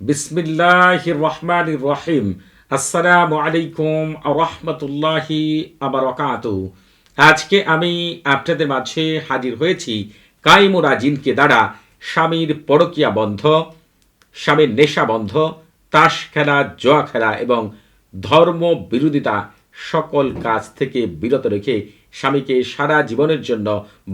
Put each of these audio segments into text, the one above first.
বিসমিল্লাহ রহমান রহিম। আসসালামু আলাইকুম রহমতুল্লাহি আবরকাত আজকে আমি আপনাদের মাঝে হাজির হয়েছি কাইমুরা জিনকে দ্বারা স্বামীর পরকিয়া বন্ধ, স্বামীর নেশা বন্ধ, তাস খেলা, জোয়া খেলা এবং ধর্ম বিরোধিতা সকল কাজ থেকে বিরত রেখে স্বামীকে সারা জীবনের জন্য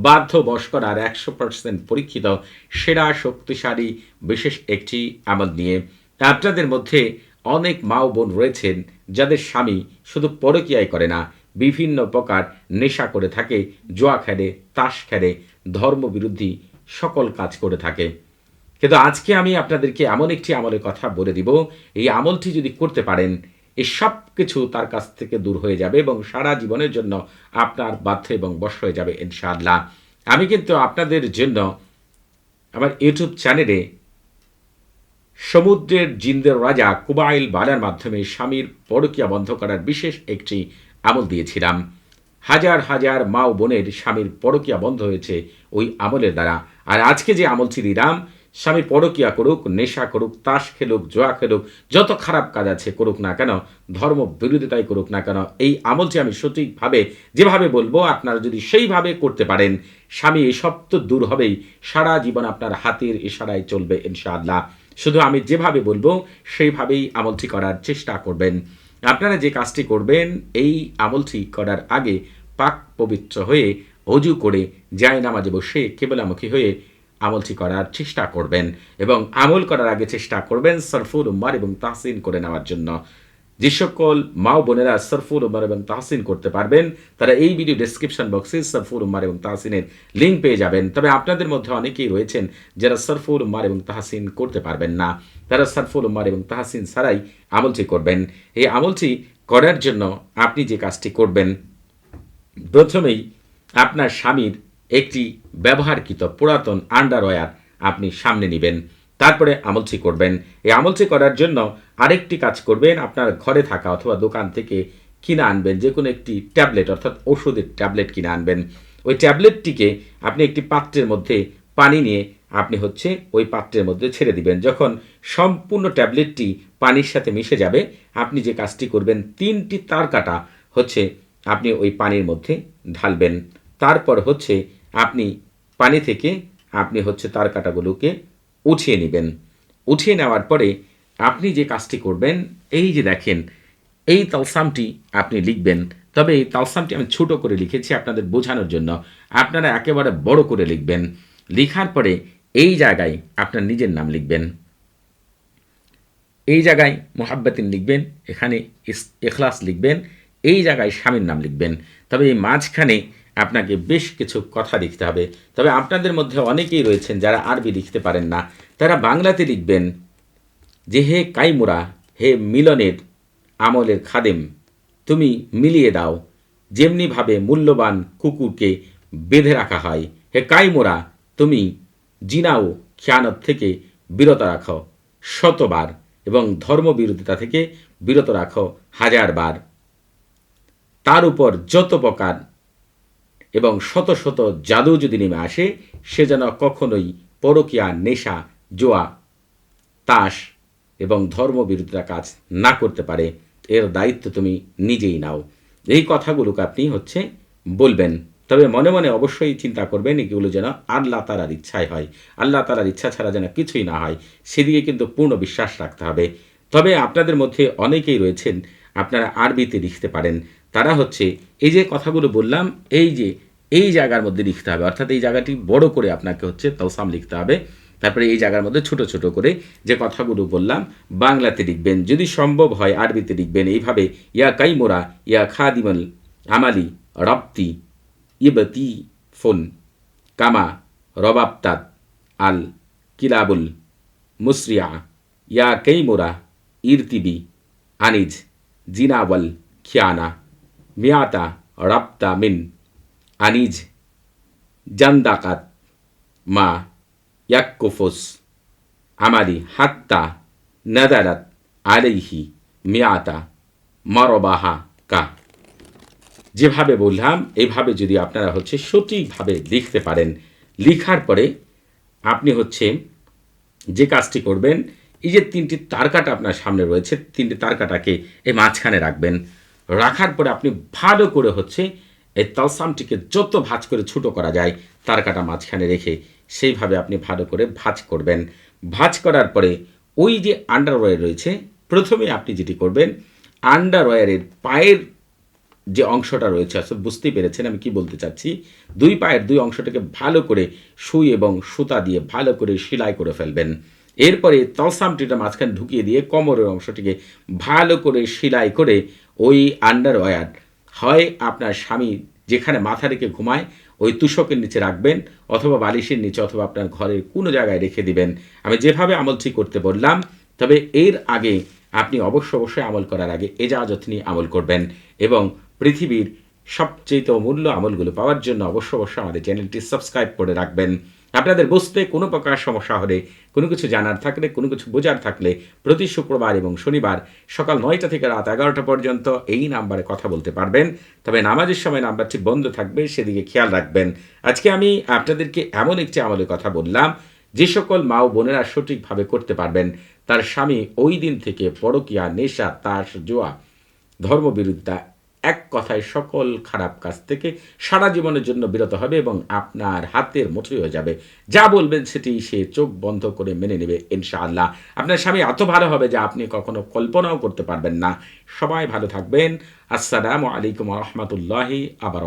বাধ্য বশ করার একশো পার্সেন্ট পরীক্ষিত, সেরা, শক্তিশালী, বিশেষ একটি আমল নিয়ে আপনাদের মধ্যে অনেক মা ও বোন রয়েছেন যাদের স্বামী শুধু পরকিয়াই করে না, বিভিন্ন প্রকার নেশা করে থাকে, জোয়া খেলে, তাস খেলে, ধর্মবিরোধী সকল কাজ করে থাকে। কিন্তু আজকে আমি আপনাদেরকে এমন একটি আমলের কথা বলে দিব, এই আমলটি যদি করতে পারেন এই সব কিছু তার কাছ থেকে দূর হয়ে যাবে এবং সারা জীবনের জন্য আপনার বাধ্য এবং বশ হয়ে যাবে ইনশাআল্লাহ। আমি কিন্তু আপনাদের জন্য আমার ইউটিউব চ্যানেলে সমুদ্রের জিন্দের রাজা কুবাইল বালার মাধ্যমে স্বামীর পরকিয়া বন্ধ করার বিশেষ একটি আমল দিয়েছিলাম। হাজার হাজার মা ও বোনের স্বামীর পরকিয়া বন্ধ হয়েছে ওই আমলের দ্বারা। আর আজকে যে আমলটি দিলাম স্বামী পরকিয়া করুক, নেশা করুক, তাস খেলুক, জোয়া খেলুক, যত খারাপ কাজ আছে করুক না কেন, ধর্ম বিরোধিতাই করুক না কেন, এই আমলটি আমি সঠিকভাবে যেভাবে বলব, আপনারা যদি সেইভাবে করতে পারেন, স্বামী এসব তো দূর হবেই, সারা জীবন আপনার হাতের ইশারায় চলবে ইনশাআল্লাহ। শুধু আমি যেভাবে বলব, সেইভাবেই আমলটি করার চেষ্টা করবেন। আপনারা যে কাজটি করবেন, এই আমলটি করার আগে পাক পবিত্র হয়ে অজু করে যায় নামাজে বসে কেবলামুখী হয়ে আমলটি করার চেষ্টা করবেন এবং আমল করার আগে চেষ্টা করবেন সরফুল উম্মার এবং তাহসিন করে নেওয়ার জন্য। যে সকল মা বোনেরা সরফুল উম্মার এবং তাহসিন করতে পারবেন, তারা এই ভিডিও ডেসক্রিপশন বক্সে সরফুল উম্মার এবং তাহসিনের লিঙ্ক পেয়ে যাবেন। তবে আপনাদের মধ্যে অনেকেই রয়েছেন যারা সরফুল উম্মার এবং তাহসিন করতে পারবেন না। তারা সরফুল উম্মার এবং তাহসিন ছাড়াই আমলটি করবেন। এই আমলটি করার জন্য আপনি যে কাজটি করবেন, প্রথমেই আপনার স্বামীর একটি ব্যবহারকৃত পুরাতন আন্ডারওয়্যার আপনি সামনে নেবেন। তারপরে আমলটি করবেন। এই আমলটি করার জন্য আরেকটি কাজ করবেন, আপনার ঘরে থাকা অথবা দোকান থেকে কিনে আনবেন যে কোনো একটি ট্যাবলেট, অর্থাৎ ওষুধের ট্যাবলেট কিনে আনবেন। ওই ট্যাবলেটটিকে আপনি একটি পাত্রের মধ্যে পানি নিয়ে আপনি হচ্ছে ওই পাত্রের মধ্যে ছেড়ে দিবেন। যখন সম্পূর্ণ ট্যাবলেটটি পানির সাথে মিশে যাবে, আপনি যে কাজটি করবেন, তিনটি তার কাটা হচ্ছে আপনি ওই পানির মধ্যে ঢালবেন। তারপর হচ্ছে আপনি পানি থেকে আপনি হচ্ছে তার কাটাগুলোকে উঠিয়ে নেবেন। উঠিয়ে নেওয়ার পরে আপনি যে কাজটি করবেন, এই যে দেখেন, এই তালসামটি আপনি লিখবেন। তবে এই তালসামটি আমি ছোট করে লিখেছি আপনাদের বোঝানোর জন্য। আপনারা একেবারে বড় করে লিখবেন। লিখার পরে এই জায়গায় আপনার নিজের নাম লিখবেন। এই জায়গায় মোহাব্বতিন লিখবেন, এখানে এখলাস লিখবেন, এই জায়গায় স্বামীর নাম লিখবেন। তবে এই মাঝখানে আপনাকে বেশ কিছু কথা লিখতে হবে। তবে আপনাদের মধ্যে অনেকেই রয়েছেন যারা আরবি লিখতে পারেন না। তারা বাংলাতে লিখবেন, যে হে কাইমুরা, হে মিলনের আমলের খাদেম, তুমি মিলিয়ে দাও। যেমনিভাবে মূল্যবান কুকুরকে বেঁধে রাখা হয়, হে কাইমুরা, তুমি জিনাও খেয়ানত থেকে বিরত রাখো শতবার এবং ধর্মবিরোধিতা থেকে বিরত রাখো হাজারবার। তার উপর যত প্রকার এবং শত শত জাদু যদি নেমে আসে, সে যেন কখনোই পরকিয়া, নেশা, জোয়া, তাস এবং ধর্মবিরোধিতা কাজ না করতে পারে। এর দায়িত্ব তুমি নিজেই নাও। এই কথাগুলোকে আপনি হচ্ছে বলবেন। তবে মনে মনে অবশ্যই চিন্তা করবেন, এগুলো যেন আল্লাহ তালার ইচ্ছায় হয়। আল্লাহ তালার ইচ্ছা ছাড়া যেন কিছুই না হয়, সেদিকে কিন্তু পূর্ণ বিশ্বাস রাখতে হবে। তবে আপনাদের মধ্যে অনেকেই রয়েছেন, আপনারা আরবিতে লিখতে পারেন। তারা হচ্ছে, এই যে কথাগুলো বললাম, এই যে এই জায়গার মধ্যে লিখতে হবে। অর্থাৎ এই জায়গাটি বড় করে আপনাকে হচ্ছে তৌসাম লিখতে হবে। তারপরে এই জায়গার মধ্যে ছোট ছোট করে যে কথাগুলো বললাম, বাংলাতে লিখবেন, যদি সম্ভব হয় আরবিতে লিখবেন, এইভাবে, ইয়া কাইমোরা, ইয়া খাদিমল আমালি রপ্তি ইবতি ফোন কামা রবাবতাত আল কিলাবুল মুসরিয়া, ইয়া কেইমোরা ইরতিবি আনিজ জিনাওয়াল খিয়ানা, মিয়াতা রাপ্তা মিন আনিজ জান্দাকাত মা, ইয়াক্কুফুস আমারি হাত্তা নাদারাত আলাইহি মিয়াতা মরবাহা কা। যেভাবে বললাম এইভাবে যদি আপনারা হচ্ছে সঠিকভাবে লিখতে পারেন, লিখার পরে আপনি হচ্ছে যে কাজটি করবেন, এই যে তিনটি তারকাটা আপনার সামনে রয়েছে, তিনটি তারকাটাকে এই মাঝখানে রাখবেন। রাখার পরে আপনি ভালো করে হচ্ছে এই তালসামটিকে যত ভাঁজ করে ছোটো করা যায় তারকাটা মাঝখানে রেখে সেইভাবে আপনি ভালো করে ভাঁজ করবেন। ভাঁজ করার পরে ওই যে আন্ডারওয়্যার রয়েছে, প্রথমে আপনি যেটি করবেন আন্ডারওয়্যারের পায়ের যে অংশটা রয়েছে, আসলে বুঝতেই পেরেছেন আমি কি বলতে চাচ্ছি, দুই পায়ের দুই অংশটাকে ভালো করে সুই এবং সুতা দিয়ে ভালো করে সেলাই করে ফেলবেন। এরপরে তলসামটিটা মাঝখানে ঢুকিয়ে দিয়ে কোমরের অংশটিকে ভালো করে সেলাই করে ওই আন্ডারওয়্যার হয় আপনার স্বামী যেখানে মাথা রেখে ঘুমায়, ওই তুষকের নিচে রাখবেন অথবা বালিশের নিচে অথবা আপনার ঘরের কোনো জায়গায় রেখে দিবেন। আমি যেভাবে আমলটি করতে বললাম, তবে এর আগে আপনি অবশ্য অবশ্যই আমল করার আগে এজাজত নিয়ে আমল করবেন এবং পৃথিবীর সবচেয়ে মূল্য আমলগুলো পাওয়ার জন্য অবশ্য অবশ্যই আমাদের চ্যানেলটি সাবস্ক্রাইব করে রাখবেন। আপনাদের বুঝতে কোনো প্রকার সমস্যা হলে, কোনো কিছু জানার থাকলে, কোনো কিছু বোঝার থাকলে প্রতি শুক্রবার এবং শনিবার সকাল নয়টা থেকে রাত এগারোটা পর্যন্ত এই নাম্বারে কথা বলতে পারবেন। তবে নামাজের সময় নাম্বারটি বন্ধ থাকবে, সেদিকে খেয়াল রাখবেন। আজকে আমি আপনাদেরকে এমন একটি আমলের কথা বললাম, যে সকল মা ও বোনেরা সঠিকভাবে করতে পারবেন, তার স্বামী ওই দিন থেকে পরকিয়া, নেশা, তাস, জোয়া ধর্মবিরুদ্ধা এক কথায় সকল খারাপ কাজ থেকে সারা জীবনের জন্য বিরত হবে এবং আপনার হাতের মুঠোই হয়ে যাবে। যা বলবেন সেটি সে চোখ বন্ধ করে মেনে নেবে ইনশাআল্লাহ। আপনার স্বামী এত ভালো হবে যা আপনি কখনো কল্পনাও করতে পারবেন না। সবাই ভালো থাকবেন। আসসালামু আলাইকুম রহমতুল্লাহি আবার